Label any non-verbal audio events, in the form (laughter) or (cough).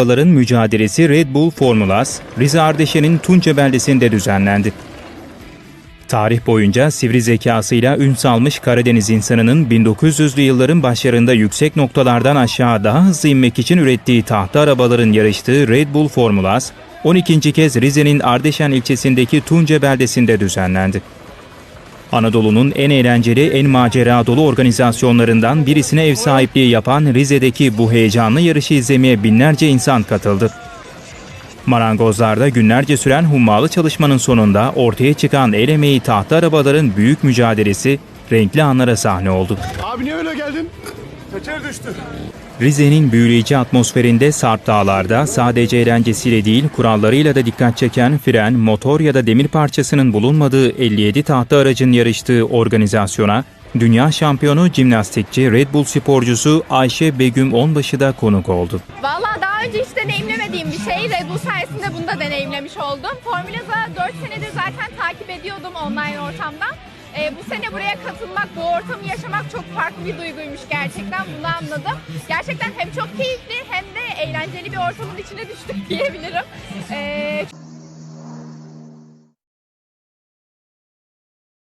Arabaların mücadelesi Red Bull Formulas, Rize Ardeşen'in Tunca beldesinde düzenlendi. Tarih boyunca sivri zekasıyla ün salmış Karadeniz insanının 1900'lü yılların başlarında yüksek noktalardan aşağı daha hızlı inmek için ürettiği tahta arabaların yarıştığı Red Bull Formulas, 12. kez Rize'nin Ardeşen ilçesindeki Tunca beldesinde düzenlendi. Anadolu'nun en eğlenceli, en macera dolu organizasyonlarından birisine ev sahipliği yapan Rize'deki bu heyecanlı yarışı izlemeye binlerce insan katıldı. Marangozlarda günlerce süren hummalı çalışmanın sonunda ortaya çıkan el emeği tahta arabaların büyük mücadelesi renkli anlara sahne oldu. Abi niye öyle geldin? Teker düştü. Rize'nin büyüleyici atmosferinde Sarp Dağlar'da sadece eğlencesiyle değil kurallarıyla da dikkat çeken fren, motor ya da demir parçasının bulunmadığı 57 tahta aracın yarıştığı organizasyona dünya şampiyonu jimnastikçi Red Bull sporcusu Ayşe Begüm Onbaşı da konuk oldu. Valla daha önce hiç deneyimlemediğim bir şey. Red Bull sayesinde bunu da deneyimlemiş oldum. Formula'da 4 senedir zaten takip ediyordum online ortamdan. Ee, bu sene buraya katılmak, bu ortamı yaşamak çok farklı bir duyguymuş gerçekten. Bunu anladım. Gerçekten hem çok keyifli hem de eğlenceli bir ortamın içine düştük (laughs) diyebilirim. Ee,